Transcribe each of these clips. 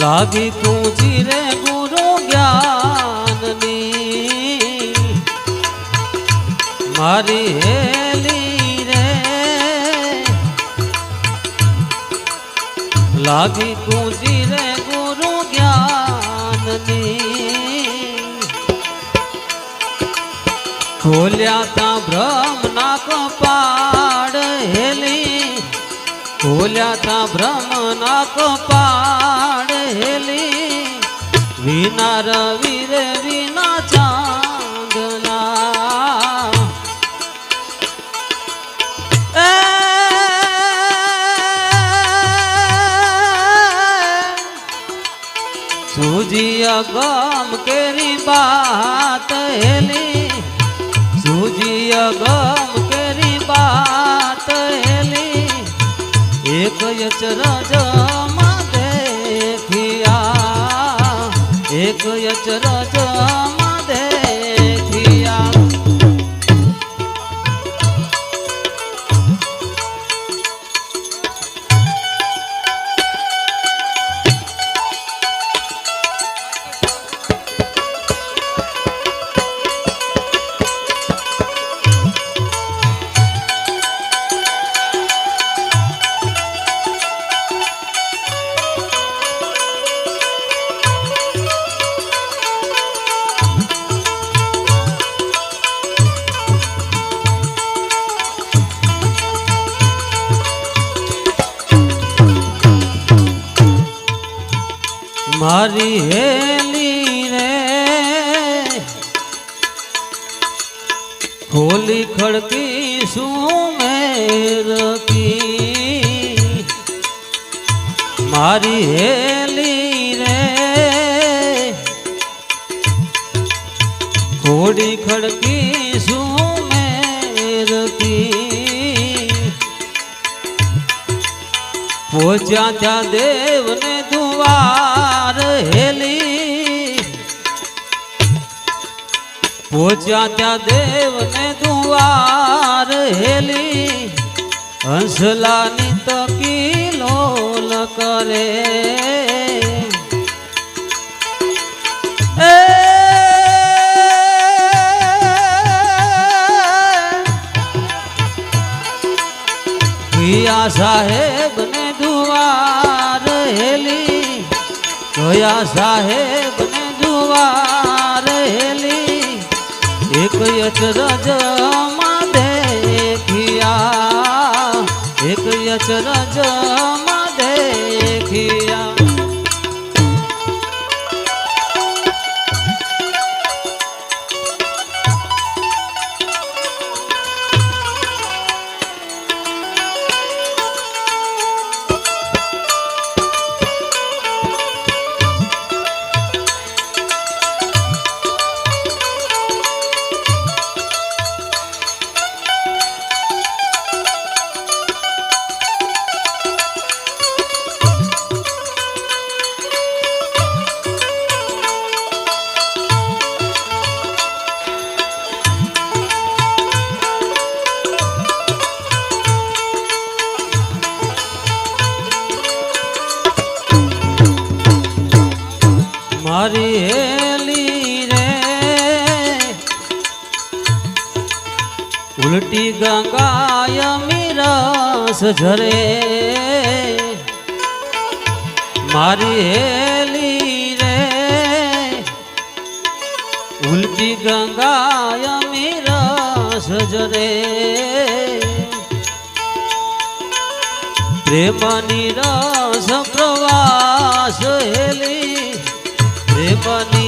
લાગી પૂછી રે ગુરુ જ્ઞાનની. મારી હેલી રે. લાગી પૂછી રે ગુરુ જ્ઞાનની. ખોલ્યા તા બ્રહ્મ ના કપાડ હેલી. ખોલ્યા તા બ્રહ્મ ના કપાડ હેલી વિના રવિ રે વિના ચાંદલા સુજી અગમ કેરી બાત હેલી સુજી અગમ કેરી બાત હેલી એક યચરજમાં એક યચરજમાં ખોલી ખડકી શું મેરકી મારી હેલી રે ખોડી ખડકી શું મેરકી પહોંચ્યા ત્યાં દેવને પહોંચ્યા ત્યાં દેવને દુવાર હેલી, હંસલાની તકીલોલ કરે. એ પિયા સાહેબ ને દુવાર હેલી કયા સાહેબ ને દુવાર એક રજમાં દેખિયા. એક યચરજ ઉલટી ગંગાય મીરસ ઝરે. મારી હેલી રે. ઉલટી ગંગાય મીરસ ઝરે. પ્રેમની રસ પ્રવાસ હેલી. પ્રેમની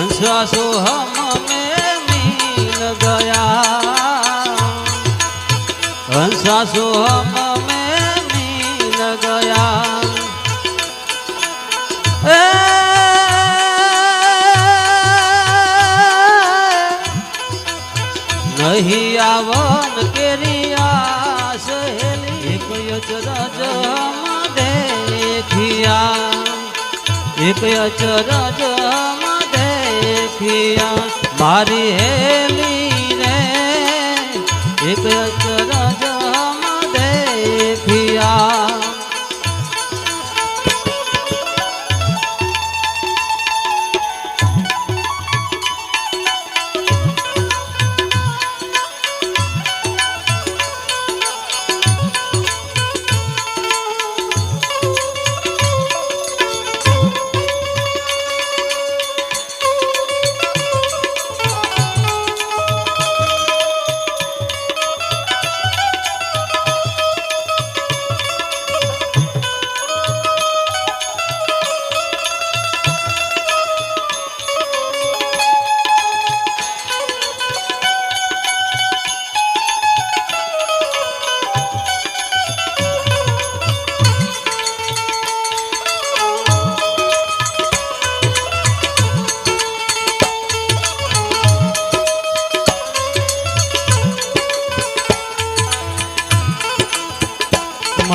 हंसा सोहम में मिल गया हंसा सोहम में मिल गया नहीं आवन के रिया सहेली एक देखिया। एक अचरज દેખિયા મારી હેલી રે એક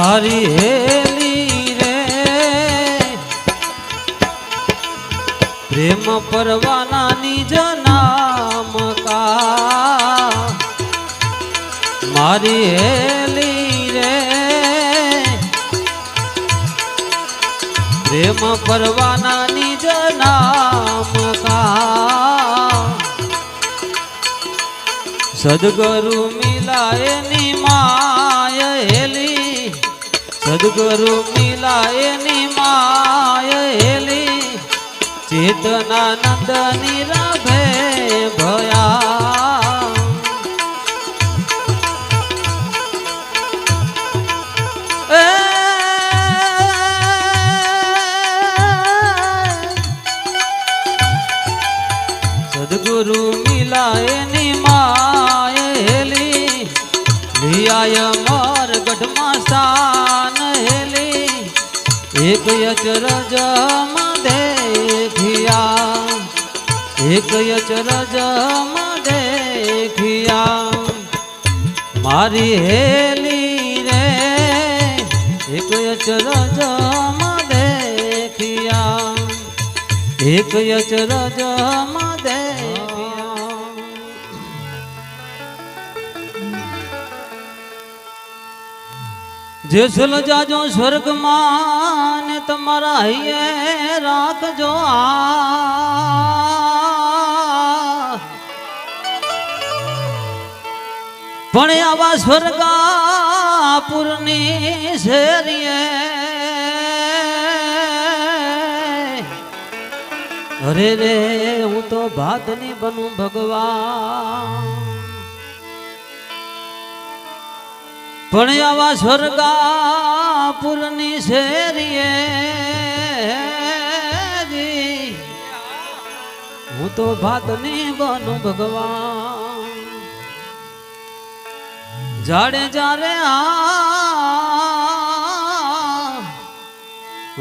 મારી હેલી રે. પ્રેમ પરવાના નિજ નામ કા. મારી હેલી રે. પ્રેમ પરવાના નિજ નામ કા. સદગુરુ મિલાયની માય હેલી સદગુરુ મિલાયની માય હેલી. ચેતનાનંદ નિરાભે ભયા. સદગુરુ મિલાયની માય હેલી. લિયાય મોર ગઢમાં હેલી એક અચરજ મદે દેખિયા એક અચરજ મદે દેખિયા મારી હેલી રે, એક અચરજ મદે દેખિયા એક અચરજ જેસલ જાજો સ્વર્ગમાં ને તમારા હૈયે રાખજો આ. પણ આવા સ્વર્ગાપુરની શેરીએ અરે રે, હું તો ભાતની બનું ભગવાન. પણ આવા સ્વર્ગાપુરની શેરીએ હું તો ભાતની બનું ભગવાન. જાડે જારે આ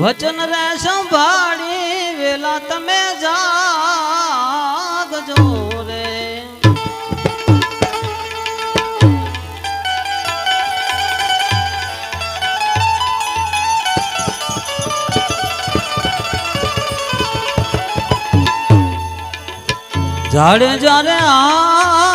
વચન રે સંભાળી વેલા તમે જાગજો. જાડે જારે આજી.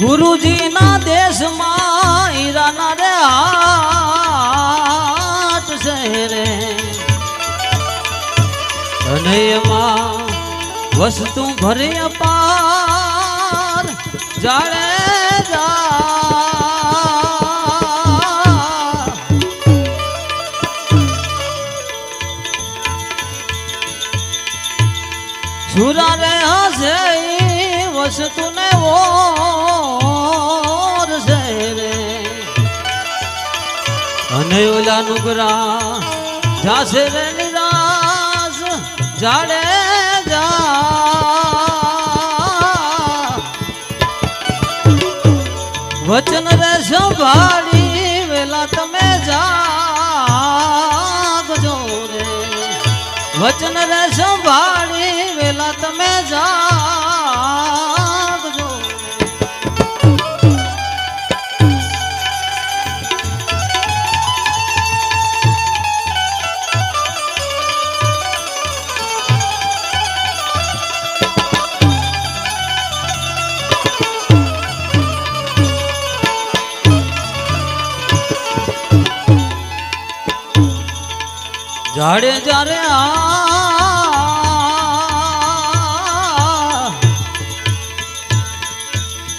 ગુરુજીના દેશમાં હીરાના રે હાટ શહેરે અને એમાં વસ્તુ ભરે અપાર. જાડે ઓર છે રે અને ઓલા નુગરા જાસે રે નિરાશ જાડે જા. વચન રે સંભાળી, વેલા તમે જાગજો રે. વચન રે સંભાળી, વેલા તમે જાગજો જાડે જારે આ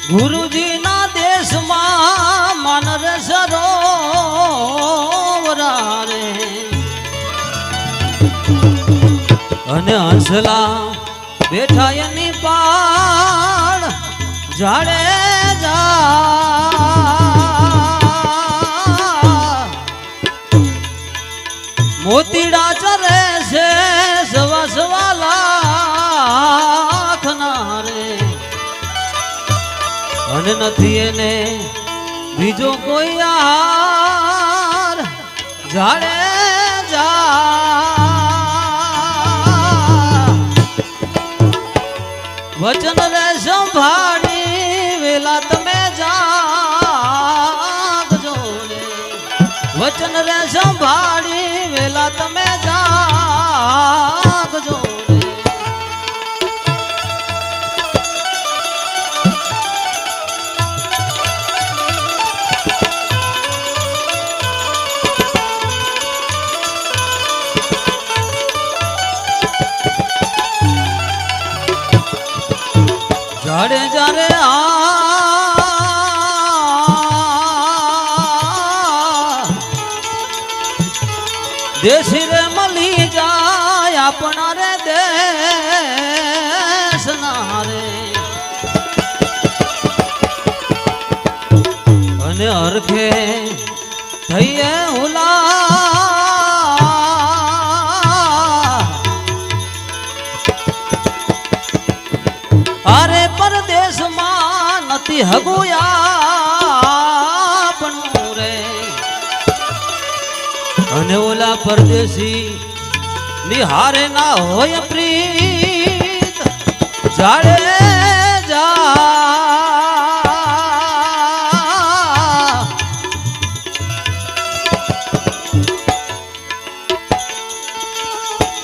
ગુરુજીના દેશમાં માનર સરોવરા રે અને હંસલા બેઠા એની પાડ જાડે મોતીડા ચરે છે, સવા સવા લાખના રે. અને નથી એને બીજો કોઈ આહાર જાડે જા વચન વચન રે સંભાળી વેલા તમે દેશી રે મળી જાય આપણા રે દેશ ના રે. અને અરખે થઈએ હુલા. અરે પરદેશમાં નથી હગુયા. અને ઓલા પરદેશી નિહારે ના હોય પ્રીત જાડે જા.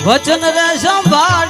વચન રે સંભાળી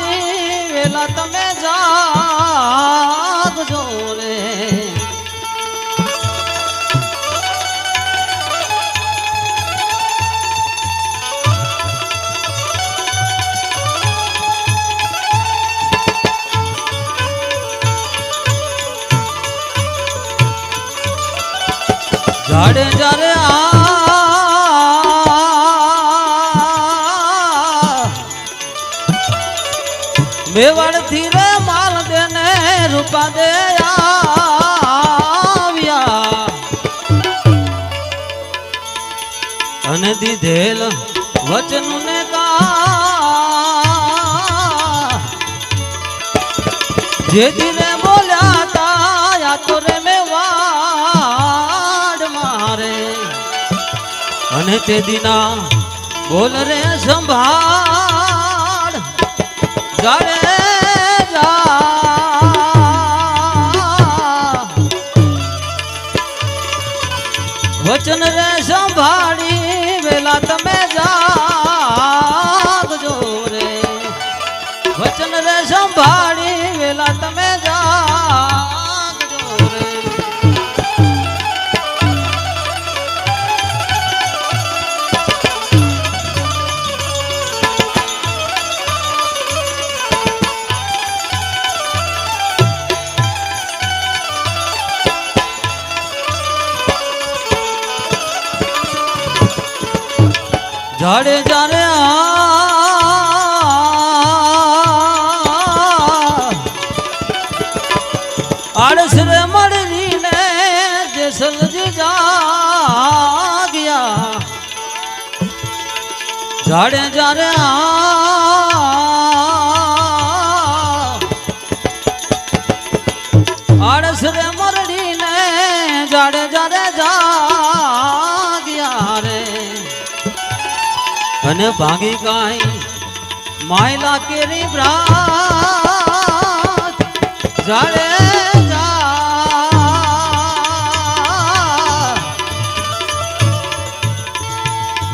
મેવાડથી રે માલ દેને રૂપા દે અને દીધેલ વચન ને કા જે દિને બોલ્યા તા તો રે મેવાડ મારે. અને તે દિના બોલ રે સંભાળ. વચન રે સંભાળી જારે આ આળસ રે મરડી ને જાડે જાડે જાગ્યા રે. અને ભાગી કાંઈ માયલા કેરી બ્રાત જા.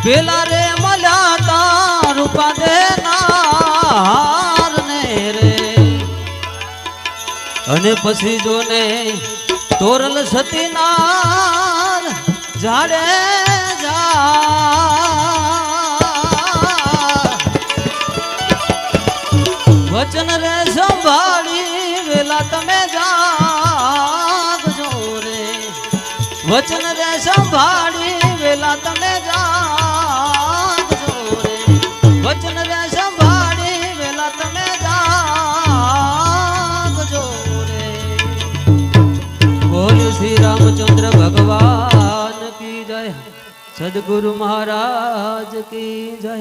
પેલા હાર ને રે. અને પછી જોને તોરલ સતીનાર જાડે જા વચન રે સંભાળી વેલા તમે જાગજો રે. વચન રે સંભાળી સદગુરુ મહારાજ કી જય